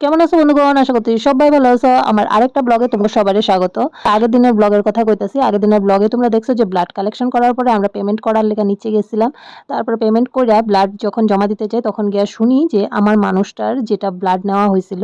কেমন আছো বন্ধুগণ? আশা করছি সবাই ভালো আছো। আমার আরেকটা ব্লগে তোমরা সবারই স্বাগত। আগের দিনের ব্লগের কথা কইতাছি। আগের দিনের ব্লগে তোমরা দেখছ যে ব্লাড কালেকশন করার পরে আমরা পেমেন্ট করার লেগে নিচে গেছিলাম। তারপরে পেমেন্ট করে ব্লাড যখন জমা দিতে যাই তখন গিয়ে শুনি যে আমার মানুষটার যেটা ব্লাড নেওয়া হয়েছিল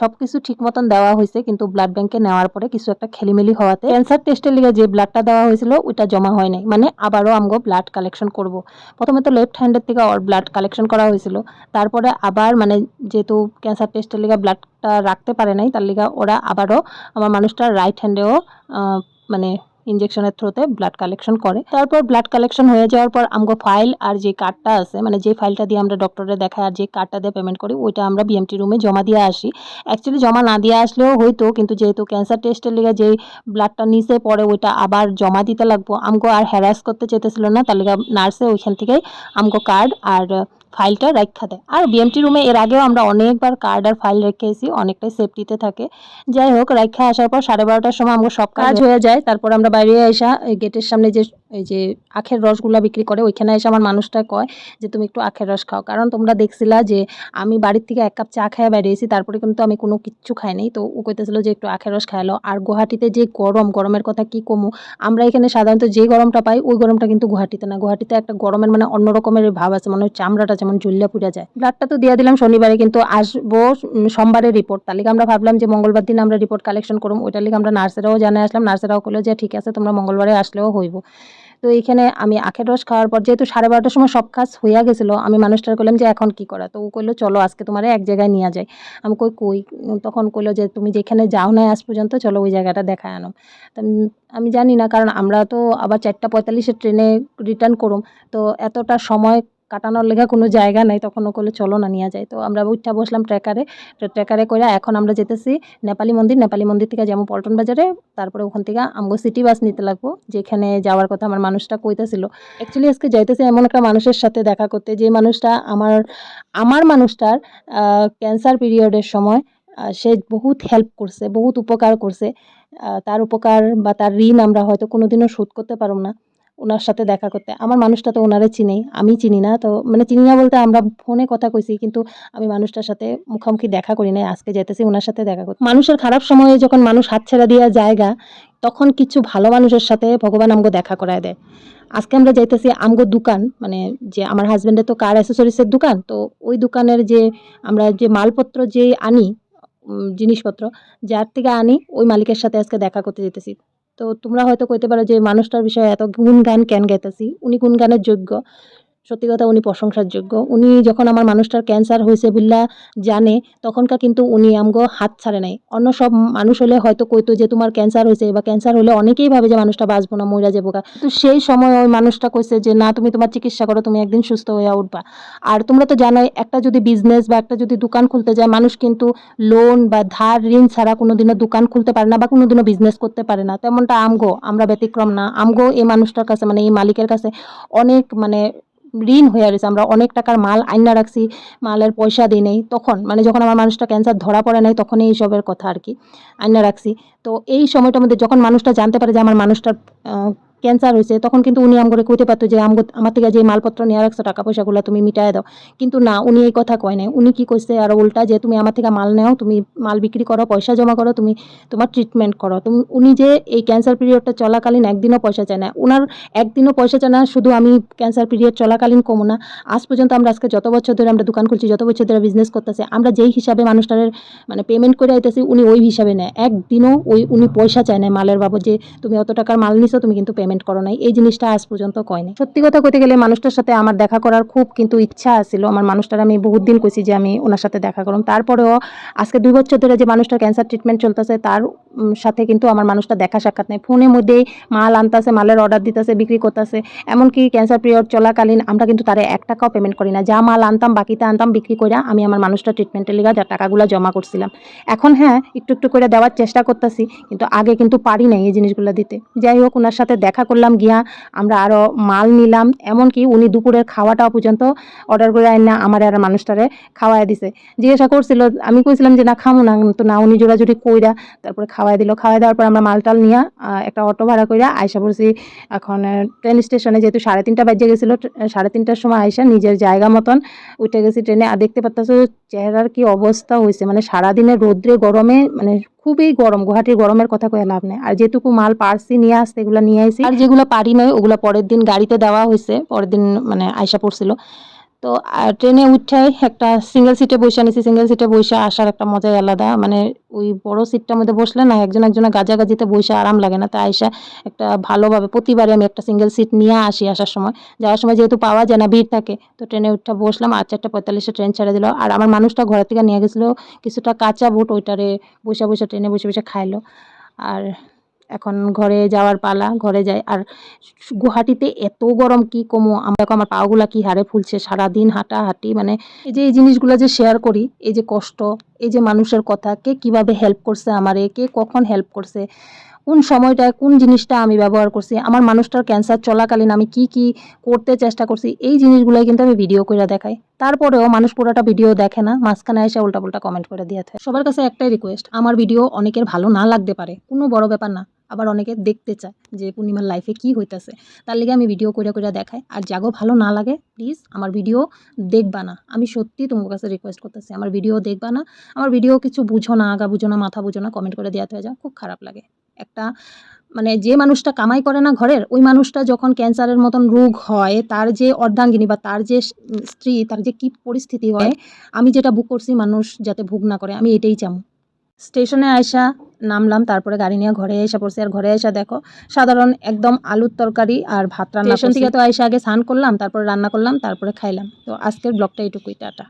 সব কিছু ঠিক মতন দেওয়া হয়েছে, কিন্তু ব্লাড ব্যাংকে নেওয়ার পরে কিছু একটা খেলিমেলি হওয়াতে ক্যান্সার টেস্টের লেগে যে ব্লাডটা দেওয়া হয়েছিল, ওইটা জমা হয় নাই। মানে আবারও আমগো ব্লাড কালেকশন করব। প্রথমে তো লেফট হ্যান্ডের থেকে ব্লাড কালেকশন করা হয়েছিল। তারপরে আবার মানে যেহেতু ক্যান্সার টেস্টের লেগে ব্লাডটা রাখতে পারে নাই তার লিগা ওরা আবারও আমার মানুষটার রাইট হ্যান্ডেও মানে ইঞ্জেকশনের থ্রুতে ব্লাড কালেকশন করে। তারপর ব্লাড কালেকশন হয়ে যাওয়ার পর আমগো ফাইল আর যে কার্ডটা আছে মানে যে ফাইলটা দিয়ে আমরা ডক্টরে দেখাই আর যে কার্ডটা দিয়ে পেমেন্ট করি, ওইটা আমরা বিএমটি রুমে জমা দিয়ে আসি। অ্যাকচুয়ালি জমা না দিয়ে আসলেও হয়তো, কিন্তু যেহেতু ক্যান্সার টেস্টের লেগে যেই ব্লাডটা নিচে পড়ে, ওইটা আবার জমা দিতে লাগবো। আমগো আর হ্যারাস করতে চেতেছিল না, তার লিগা নার্সে ওইখান থেকেই আমগো কার্ড আর ফাইলটা রাখা দেয়। আর বিএমটি রুমে এর আগেও আমরা অনেকবার কার্ড আর ফাইল রেখে এসি অনেকটাই সেফটিতে থাকে। যাই হোক রাখা আসার পর সাড়ে বারোটার সময় আমরা সব কাজ হয়ে যায়, তারপর আমরা বাইরে আসা গেটের সামনে যে, এই যে আখের রসগুলা বিক্রি করে, ওইখানে এসে আমার মানুষটা কয় যে, তুমি একটু আখের রস খাও। কারণ তোমরা দেখছিলা যে, আমি বাড়ির থেকে এক কাপ চা খাইয়া বেরিয়েছি, তারপরে কিন্তু আমি কোনো কিচ্ছু খাই নাই। তো ও কইতেছিল যে, একটু আখের রস খাইলো আর গুয়াহাটিতে যে গরম, গরমের কথা কি কমু, আমরা এখানে সাধারণত যে গরমটা পাই, ওই গরমটা কিন্তু গুয়াহাটিতে না। গুয়াহাটিতে একটা গরমের মানে অন্য রকমের ভাব আছে মানে চামড়াটা যেমন জ্বলিয়া পুড়ে যায়। ব্লাডটা তো দিয়ে দিলাম, শনিবারে কিন্তু আসব সোমবারে রিপোর্ট তার লিগে আমরা ভাবলাম যে, মঙ্গলবার দিন আমরা রিপোর্ট কালেকশন করুম। ওইটার লিগে আমরা নার্সেরাও জানে আসলাম। নার্সেরাও করল যে, ঠিক আছে তোমরা মঙ্গলবারে আসলেও হইব। তো এইখানে আমি আখের রস খাওয়ার পর যেহেতু সাড়ে বারোটার সময় সব কাজ হইয়া গেছিল, আমি মানুষটার কইলাম যে, এখন কি করা? তো ও কইলো, চলো আজকে তোমার এক জায়গায় নিয়ে যাই। আমি কই কই? তখন কইলো যে, তুমি যেখানে যাও না আজ পর্যন্ত, চলো ওই জায়গাটা দেখায় আনো। আমি জানি না, কারণ আমরা তো আবার চারটা পঁয়তাল্লিশের ট্রেনে রিটার্ন করুম, তো এতটা সময় কাটানোর লেগে কোনো জায়গা নাই, তখন ও করলে চলো না, নিয়ে যায় তো আমরা উঠা বসলাম ট্রেকারে ট্রেকারে করে এখন আমরা যেতেছি নেপালি মন্দির। নেপালি মন্দির থেকে যেমন পল্টন বাজারে, তারপরে ওখান থেকে আমগো সিটি বাস নিতে লাগবো, যেখানে যাওয়ার কথা আমার মানুষটা কইতেছিল। অ্যাকচুয়ালি আজকে যাইতেছি এমন একটা মানুষের সাথে দেখা করতে, যে মানুষটা আমার আমার মানুষটার ক্যান্সার পিরিয়ডের সময় সে বহুত হেল্প করছে, বহুত উপকার করছে। তার উপকার বা তার ঋণ আমরা হয়তো কোনোদিনও শোধ করতে পারব না। ওনার সাথে দেখা করতে। আমার মানুষটা তো ওনারে চিনেই, আমি চিনি না। তো মানে চিনি না বলতে আমরা ফোনে কথা কইছি, কিন্তু আমি মানুষটার সাথে মুখোমুখি দেখা করি নাই। আজকে যেতেছি ওনার সাথে দেখা করতে। মানুষের খারাপ সময়ে যখন মানুষ হাতছাড়া দিয়া জায়গা তখন কিছু ভালো মানুষের সাথে ভগবান আমগো দেখা করায় দেয়। আজকে আমরা যাইতেছি আমগো দোকান মানে যে আমার হাজবেন্ডের তো কার অ্যাসেসরিজের দোকান, তো ওই দোকানের যে আমরা যে মালপত্র যে আনি জিনিসপত্র, যার থেকে আনি, ওই মালিকের সাথে আজকে দেখা করতে যেতেছি তো তোমরা হয়তো কইতে পারো যে মানুষটার বিষয়ে এত গুণগান কেন গাইতেছি? উনি গুণগানের যোগ্য। সত্যি কথা উনি প্রশংসার যোগ্য উনি যখন আমার মানুষটার ক্যান্সার হয়েছে বললা জানে, তখনকার কিন্তু উনি আমগো হাত ছাড়ে নাই। অন্য সব মানুষ হলে হয়তো কইতো যে, তোমার ক্যান্সার হয়েছে বা ক্যান্সার হলে অনেকেই ভাবে যে, মানুষটা বাঁচবো না, মইরা যাব। তো সেই সময় ওই মানুষটা কইছে যে, না, তুমি তোমার চিকিৎসা করো, তুমি একদিন সুস্থ হয়ে উঠবা। আর তোমরা তো জানোই, একটা যদি বিজনেস বা একটা যদি দোকান খুলতে যায়, মানুষ কিন্তু লোন বা ধার, ঋণ ছাড়া কোনোদিনও দোকান খুলতে পারে না বা কোনোদিনও বিজনেস করতে পারে না। তেমনটা আমগো, আমরা ব্যতিক্রম না। আমগো এই মানুষটার কাছে মানে এই মালিকের কাছে অনেক মানে ঋণ হয়ে রয়েছে। আমরা অনেক টাকার মাল আইনা রাখছি, মালের পয়সা দিই নেই। তখন মানে যখন আমার মানুষটা ক্যান্সার ধরা পড়ে নাই, তখন এইসবের কথা আর কি, আইনা রাখছি। তো এই সময়টার মধ্যে যখন মানুষটা জানতে পারে যে আমার মানুষটার ক্যান্সার হয়েছে, তখন কিন্তু উনি আমগরে কইতে পারতো যে আমার থেকে যে মালপত্র নিয়ে রাখছো টাকা পয়সাগুলো তুমি মিটায় দাও। কিন্তু না, উনি এই কথা কয় নাই। উনি কি কইছে, আর উল্টা যে তুমি আমার থেকে মাল নেও, তুমি মাল বিক্রি করো, পয়সা জমা করো, তুমি তোমার ট্রিটমেন্ট করো। তুমি উনি যে এই ক্যান্সার পিরিয়ডটা চলাকালীন একদিনও পয়সা চায় না। ওনার একদিনও পয়সা চায় না, শুধু আমি ক্যান্সার পিরিয়ড চলাকালীন কমো না। আজ পর্যন্ত আমরা, আজকে যত বছর ধরে আমরা দোকান খুলছি, যত বছর ধরে বিজনেস করতেছি, আমরা যেই হিসাবে মানুষটার মানে পেমেন্ট করে আইতেছি, উনি ওই হিসাবে নেয়। একদিনও ওই, উনি পয়সা চায় না মালের বাবদ যে, তুমি অত টাকার মাল নিছো, তুমি কিন্তু পেমেন্ট করো নাই। এই জিনিসটা আজ পর্যন্ত কয় নাই। সত্যি কথা কইতে গেলে মানুষটার সাথে আমার দেখা করার খুব কিন্তু ইচ্ছা আছিল। আমার মানুষটার আমি বহুত দিন কইছি যে আমি ওনার সাথে দেখা করলাম তারপরেও আজকে দুই বছর ধরে যে মানুষটার ক্যান্সার ট্রিটমেন্ট চলতেছে, তার সাথে কিন্তু আমার মানুষটা দেখা সাক্ষাৎ নেই। ফোনের মধ্যেই মাল আনতাছে, মালের অর্ডার দিতেছে, বিক্রি করতেছে। এমনকি ক্যান্সার পিরিয়ড চলাকালীন আমরা কিন্তু তারে এক টাকাও পেমেন্ট করি না। যা মাল আনতাম বাকিতে আনতাম, বিক্রি করে আমি আমার মানুষটা ট্রিটমেন্টের লিগা যা টাকাগুলো জমা করছিলাম। এখন হ্যাঁ একটু একটু করে দেওয়ার চেষ্টা করতেছি, কিন্তু আগে কিন্তু পারি নাই এই জিনিসগুলো দিতে। যাই হোক ওনার সাথে দেখা দেখা করলাম গিয়া আমরা আরও মাল নিলাম। এমনকি উনি দুপুরের খাওয়াটাও পর্যন্ত অর্ডার করে আইনা আমার আর মানুষটারে খাওয়াই দিছে। জিজ্ঞাসা করছিল, আমি কইছিলাম যে, না, খামো না তো না, উনি জোড়াজুড়ি কইরা তারপরে খাওয়াই দিল। খাওয়াই দেওয়ার পর আমরা মালটাল নিয়ে একটা অটো ভাড়া কইরা আয়সা পড়ছি এখন ট্রেন স্টেশনে যেহেতু সাড়ে তিনটা বাজে গেছিল সাড়ে তিনটার সময় আইসা নিজের জায়গা মতন উঠে গেছি ট্রেনে আর দেখতে পাচ্ছ চেহারার কি অবস্থা হয়েছে মানে সারাদিনের রোদ্রে গরমে মানে খুবই গরম গুহাটির গরমের কথা কয়ে লাভ নেই। আর যেটুকু মাল পারছি নিয়ে আসছে, এগুলো নিয়ে আসি আর যেগুলো পারি নয় ওগুলো পরের দিন গাড়িতে দেওয়া হয়েছে পরের দিন মানে আইসা পড়ছিল। তো ট্রেনে উঠাই একটা সিঙ্গেল সিটে বসে নিছি সিঙ্গেল সিটে বসে আসার একটা মজাই আলাদা। মানে ওই বড় সিটটার মধ্যে বসলে না একজন একজনের গাজাগাজিতে বসে আরাম লাগে না। তাই আইসা একটা ভালোভাবে প্রতিবারে আমি একটা সিঙ্গেল সিট নিয়ে আসি আসার সময়। যাওয়ার সময় যেহেতু পাওয়া যায় না, ভিড় থাকে, তো ট্রেনে উঠে বসলাম। আর চারটা পঁয়তাল্লিশে ট্রেন ছেড়ে দিল। আর আমার মানুষটা ঘর থেকে নিয়ে গেছিল। কিছুটা কাঁচা বুট ওইটারে বসে বসে ট্রেনে বসে বসে খাইলো। আর এখন ঘরে যাওয়ার পালা, ঘরে যাই। আর গুহাটিতে এত গরম, কি কমো? আমরা আমার পাগুলা কি হারে ফুলছে, সারাদিন হাঁটাহাঁটি মানে এই যে এই জিনিসগুলো যে শেয়ার করি, এই যে কষ্ট, এই যে মানুষের কথা, কে কীভাবে হেল্প করছে আমারে, কে কখন হেল্প করছে, কোন সময়টায় কোন জিনিসটা আমি ব্যবহার করছি, আমার মানুষটার ক্যান্সার চলাকালীন আমি কি কি করতে চেষ্টা করছি, এই জিনিসগুলোই কিন্তু আমি ভিডিও করে দেখাই। তারপরেও মানুষ পুরোটা ভিডিও দেখে না, মাঝখানে এসে উল্টাপুল্টা কমেন্ট করে দিয়ে থাকে। সবার কাছে একটাই রিকোয়েস্ট আমার ভিডিও অনেকের ভালো না লাগতে পারে, কোনো বড় ব্যাপার না। আবার অনেকে দেখতে চায় যে পূর্ণিমার লাইফে কি হইতাছে। তার লিগে আমি ভিডিও করে করে দেখাই। আর জাগো ভালো না লাগে প্লিজ আমার ভিডিও দেখবা না। আমি সত্যি তোমার কাছে রিকোয়েস্ট করতেছি, আমার ভিডিও দেখবা না। আমার ভিডিও কিছু বুঝো না, আগা বুঝো না, মাথা বুঝো না কমেন্ট করে দেওয়াতে যাও, খুব খারাপ লাগে। একটা মানে যে মানুষটা কামাই করে না ঘরের, ওই মানুষটা যখন ক্যান্সারের মতন রোগ হয়, তার যে অর্ধাঙ্গিনী বা তার যে স্ত্রী, তার যে কি পরিস্থিতি হয়, আমি যেটা বুক করছি মানুষ যাতে ভোগ না করে, আমি এটাই চাম। স্টেশনে আয়সা নামলাম তারপরে গাড়ি নিয়ে ঘরে এসে পড়ছি। আর ঘরে এসে দেখো সাধারণ একদম আলুর তরকারি আর ভাত রান্না থেকে তো এসে আগে স্নান করলাম তারপরে রান্না করলাম তারপরে খাইলাম। তো আজকের ব্লগটা এইটুকুই টাটা।